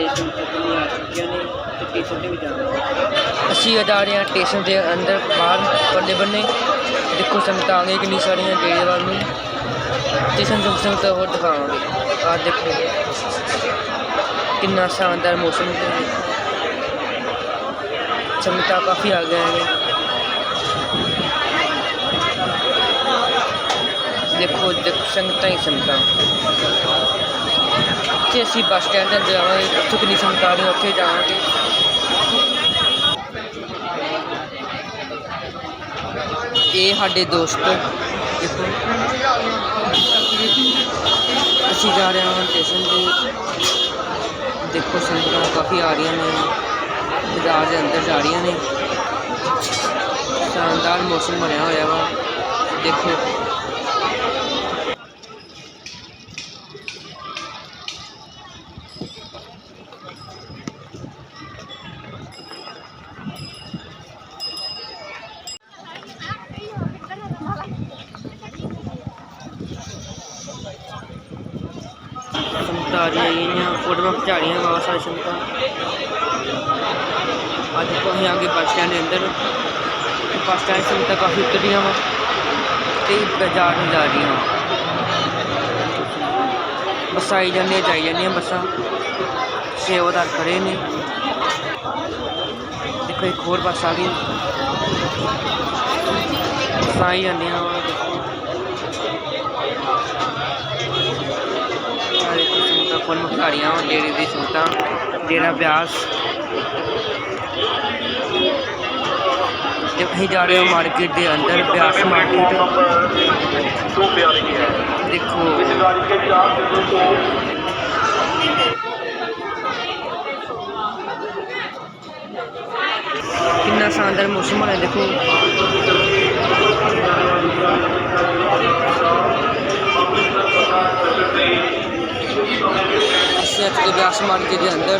तारीख असी अदा स्टेशन के अंदर बाहर बने बन्ने देखो संगत आ गई कि सारिया डेरे वाल स्टेशन जो संगत हो दिखावे आ देखो किन्ना शानदार मौसम संगत काफ़ी आ गया हैं देखो देखो संगत ही संगत ਹੀ ਅਸੀਂ ਬੱਸ ਸਟੈਂਡ ਦੇ ਅੰਦਰ ਜਾਵਾਂਗੇ ਉੱਥੇ ਕਿੰਨੀ ਸੰਗਤਾਂ ਨੇ ਉੱਥੇ ਜਾਵਾਂਗੇ। ਇਹ ਸਾਡੇ ਦੋਸਤ, ਦੇਖੋ। ਅਸੀਂ ਜਾ ਰਹੇ ਹਾਂ ਸਟੇਸ਼ਨ ਤੇ। ਦੇਖੋ ਸੰਗਤਾਂ ਕਾਫੀ ਆ ਰਹੀਆਂ ਨੇ। ਬਾਜ਼ਾਰ ਦੇ ਅੰਦਰ ਜਾ ਰਹੀਆਂ ਨੇ। ਸ਼ਾਨਦਾਰ ਮੌਸਮ ਬਣਿਆ ਹੋਇਆ ਵਾ। ਦੇਖੋ। सारी यहाँ फ़ोटो खिंचा रही हैं बहुत सारी क्षमता आज देखो अं आगे बस स्टैंड अंदर बस स्टैंड क्षमता काफ़ी उतरी हैं कई बाज़ार में जा रही हैं बसा आई जाने जाई जाने बसा सेवादार खड़े ने देखो एक होर बस आ गई बसा आई जाने ਸੰਗਤਾਂ ਫੁੱਲ ਮਖਾਰੀਆਂ ਵਾ ਡੇਰੇ ਦੀ ਸੰਗਤਾਂ ਡੇਰਾ ਬਿਆਸ ਤੇ ਅਸੀਂ ਜਾ ਰਹੇ ਹਾਂ ਮਾਰਕੀਟ ਦੇ ਅੰਦਰ ਬਿਆਸ ਮਾਰਕੀਟ दो प्यारे की है ਦੇਖੋ इस गाड़ी के चार सीटों को ਕਿੰਨਾ ਸ਼ਾਨਦਾਰ ਮੌਸਮ ਹੈ ਦੇਖੋ ਅਸੀਂ चुके हैं व्यास मार्केट के अंदर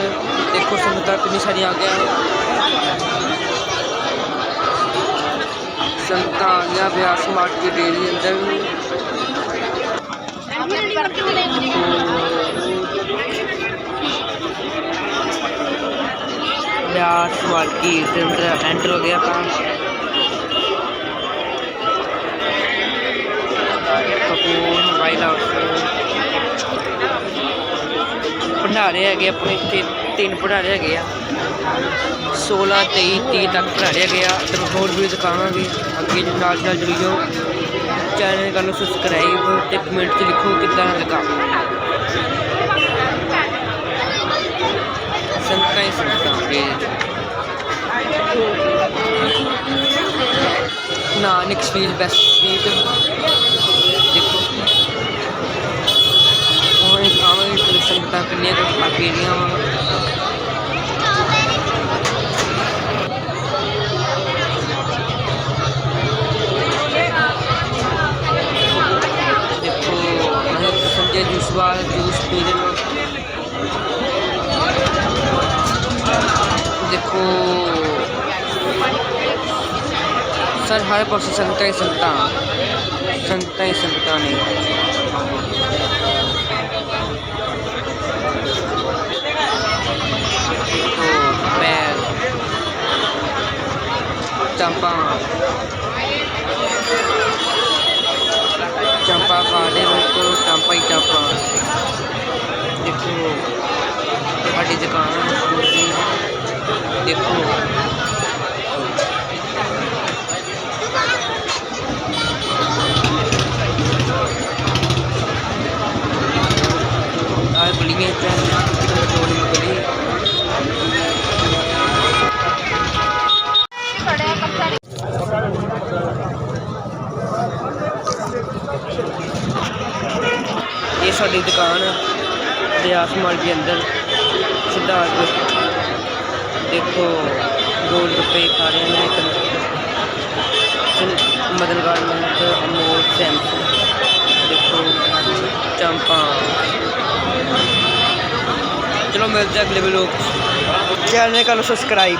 देखो सुंदरता कितनी सारी आ गया। संतानिया व्यास मार्केट के अंदर। व्यास मार्केट एंटर हो गया था। ਭੰਡਾਰੇ ਹੈਗੇ ਆਪਣੇ ਇੱਥੇ ਤਿੰਨ ਭੰਡਾਰੇ ਹੈਗੇ ਆ। 16 23 30 ਤੱਕ ਭੰਡਾਰੇ ਹੈਗੇ ਆ। ਤੇ ਹੋਰ ਵੀ ਦਿਖਾਵਾਂਗੇ। ਅੱਗੇ ਜੀ ਨਾਲ ਨਾਲ ਜੁੜੀ ਜਾਓ ਚੈਨਲ ਕਰ ਲਓ ਸਬਸਕ੍ਰਾਈਬ ਤੇ ਕਮੈਂਟ 'ਚ ਲਿਖੋ ਕਿੱਦਾਂ ਲੱਗਾ। ਸੰਤਾਂ ਹੀ ਸੰਤਾਂ ਦੇ ਨਾਨਕ ਸਵੀਟ ਬੈਸਟ ਸਵੀਟ ਦੇਖੋ। संपदा कन्या तो पीढ़ियाँ देखो तो समझे जूस वाला जूस पी देखो, सर, हर पास संगत ही संगत संगत ही संगता नहीं। चंपा चंपा पहाड़े को चंपा ही चंपा देखो साड़ी दुकान देखो ਸਾਡੀ ਦੁਕਾਨ ਹੈ ਬਿਆਸ ਮਾਲ ਦੇ ਅੰਦਰ, ਸਿਧਾਰਥ। ਦੇਖੋ ਗੋਲ ਰੁਪਏ ਖਾ ਰਹੇ ਨੇ ਇੱਕ ਮਦਨ ਗਾਰਮੈਂਟ ਅਮੋਲ ਸੈਮਸੰਗ ਦੇਖੋ, ਚੰਪਾ। ਚਲੋ ਮਿਲਦੇ ਹਾਂ ਅਗਲੇ ਵਲੋਗ ਚੈਨਲ ਕਰ ਲਓ ਸਬਸਕ੍ਰਾਈਬ